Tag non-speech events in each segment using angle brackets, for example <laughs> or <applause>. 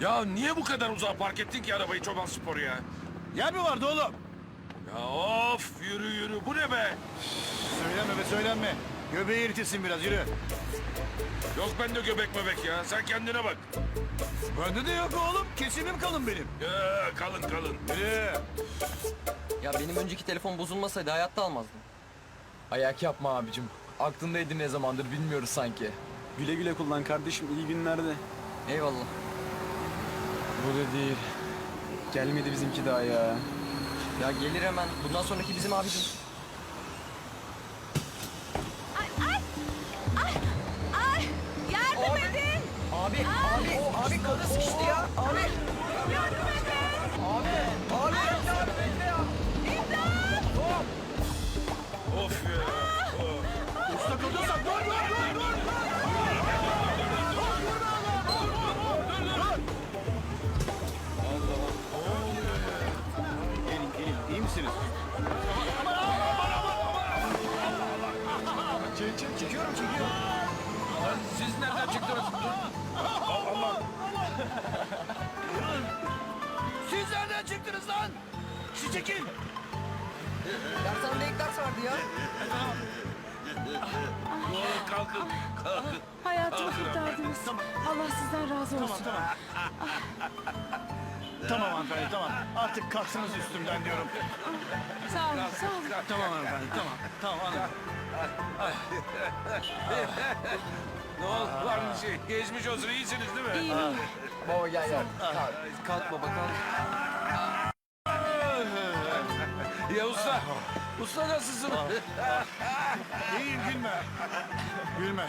Ya niye bu kadar uzağa park ettin ki arabayı çoban sporu ya? Yer mi vardı oğlum? Ya of yürü yürü bu ne be? Söylenme be söylenme. Göbeği eritirsin biraz yürü. Yok bende göbek mebek ya sen kendine bak. Bende de yok oğlum. Kesimim kalın benim. Ya, kalın kalın. Yürü. Ya benim önceki telefon bozulmasaydı hayatta almazdım. Ayak yapma abicim. Aklındaydı ne zamandır bilmiyoruz sanki. Güle güle kullan kardeşim iyi günlerde. Eyvallah. Bu da değil. Gelmedi bizimki daha ya. Ya gelir hemen. Bundan sonraki bizim abicim. Ay yardım edin. Abi, abi, abi kadın sıkıştı ya. Gelin iyi misiniz? Çekiyorum çekiyorum. Lan siz nereden çıktınız? Siz nereden çıktınız lan? Siz çekin. Dershanede ilk ders vardı ya. Kalkın. Kalkın. Hayatımı kurtardınız. Allah sizden razı olsun. Tamam tamam. Tamam hanımefendi tamam. Artık kalksınız üstümden diyorum. Sağ olun, sağ olun. Tamam hanımefendi tamam. Tamam hanım. Ne oldu lan şey? Geçmiş olsun iyisiniz değil mi? İyiyim, iyiyim. Baba gel gel. Kalk baba kalk. Ya usta. Usta nasılsın? <laughs> İyiyim gülme. Gülme.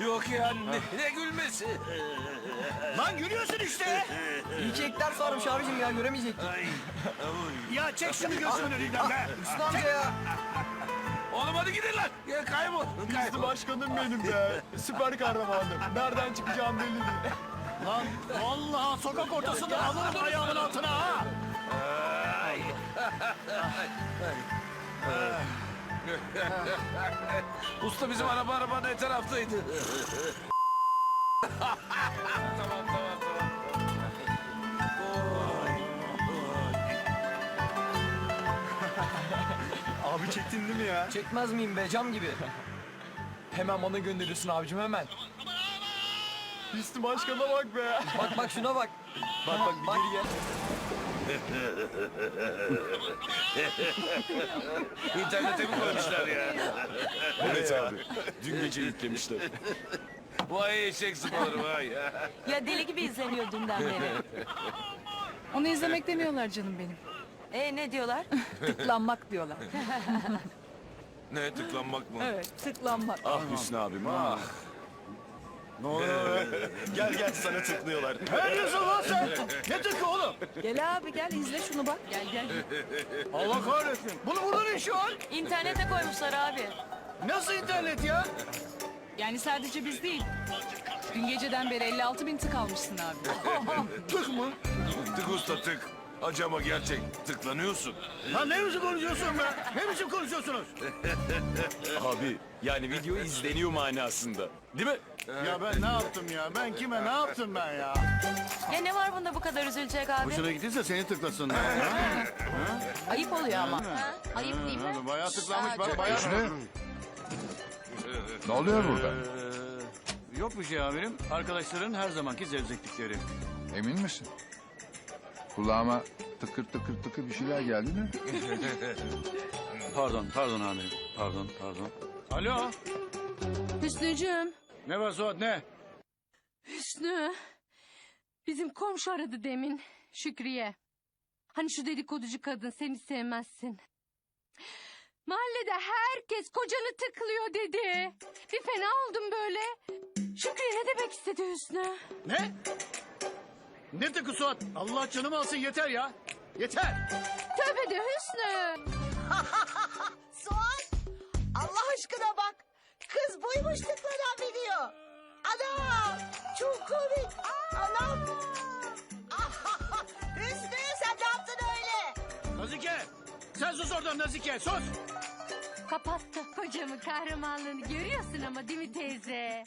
<laughs> Yok ya ne, ne gülmesi? <laughs> Lan gülüyorsun işte. Ders varmış abicim ya göremeyecektik. Ya çek şunu gözümün önünden be. Hüsnü amca ya. Oğlum hadi gidin lan. Ya kaybol. Kaybol. başkanım benim be. Süper kahramanım. Nereden çıkacağım belli değil. Lan vallahi sokak ortasında alırım ayağımın altına ha. <laughs> Usta bizim araba araba ne taraftaydı? tamam tamam tamam. Abi çektin değil mi ya? Çekmez miyim be cam gibi. Hemen bana gönderiyorsun abicim hemen. Hüsnü başkana bak be. Bak bak şuna bak. Bak bak bir geri gel. İnternete mi koymuşlar ya? Evet abi. Dün gece yüklemişler. Vay eşek sıpaları vay. Ya deli gibi izleniyor dünden beri. Onu izlemek demiyorlar canım benim. E ne diyorlar? Tıklanmak diyorlar. ne tıklanmak mı? Evet, tıklanmak. Ah Hüsnü abim ah. Ne oluyor be? <laughs> Gel gel sana tıklıyorlar. Ne diyorsun lan sen? Ne tıkı oğlum? Gel abi gel izle şunu bak. Gel gel. Allah kahretsin. Bunu burada ne şu an? İnternete koymuşlar abi. Nasıl internet ya? Yani sadece biz değil. Dün geceden beri 56 bin tık almışsın abi. <laughs> Tık mı? Tık usta tık. Acama gerçek. Tıklanıyorsun. Lan ne biçim konuşuyorsun be? Ne biçim konuşuyorsunuz? <laughs> Abi yani video izleniyor manasında. Değil mi? Ya ben ne yaptım ya? Ben kime ne yaptım ben ya? Ya ne var bunda bu kadar üzülecek abi? Hoşuna gittiyse seni tıklasınlar. ha? <laughs> Ayıp oluyor ama. Ha? Ayıp değil mi? Bayağı tıklamış Aa, bak çok bayağı. Ne oluyor burada? Yok bir şey amirim. Arkadaşların her zamanki zevzeklikleri. Emin misin? Kulağıma tıkır tıkır tıkır bir şeyler geldi mi? <laughs> Pardon, pardon amirim. Pardon, pardon. Alo, Hüsnücüğüm, ne var Suat ne? Hüsnü. Bizim komşu aradı demin, Şükriye. Hani şu dedikoducu kadın seni sevmezsin. Mahallede herkes kocanı tıklıyor dedi. Bir fena oldum böyle. Şükriye ne demek istedi Hüsnü? Ne? Ne tıkı Suat? Allah canımı alsın yeter ya. Yeter. Tövbe de Hüsnü. <laughs> Suat! Allah aşkına bak. Kız buymuş tıklanan biliyor. Ana! Çok komik. Anam! <laughs> Hüsnü sen ne yaptın öyle? Nazike, sen sus oradan Nazike, sus. Kapattı kocamın kahramanlığını görüyorsun ama değil mi teyze?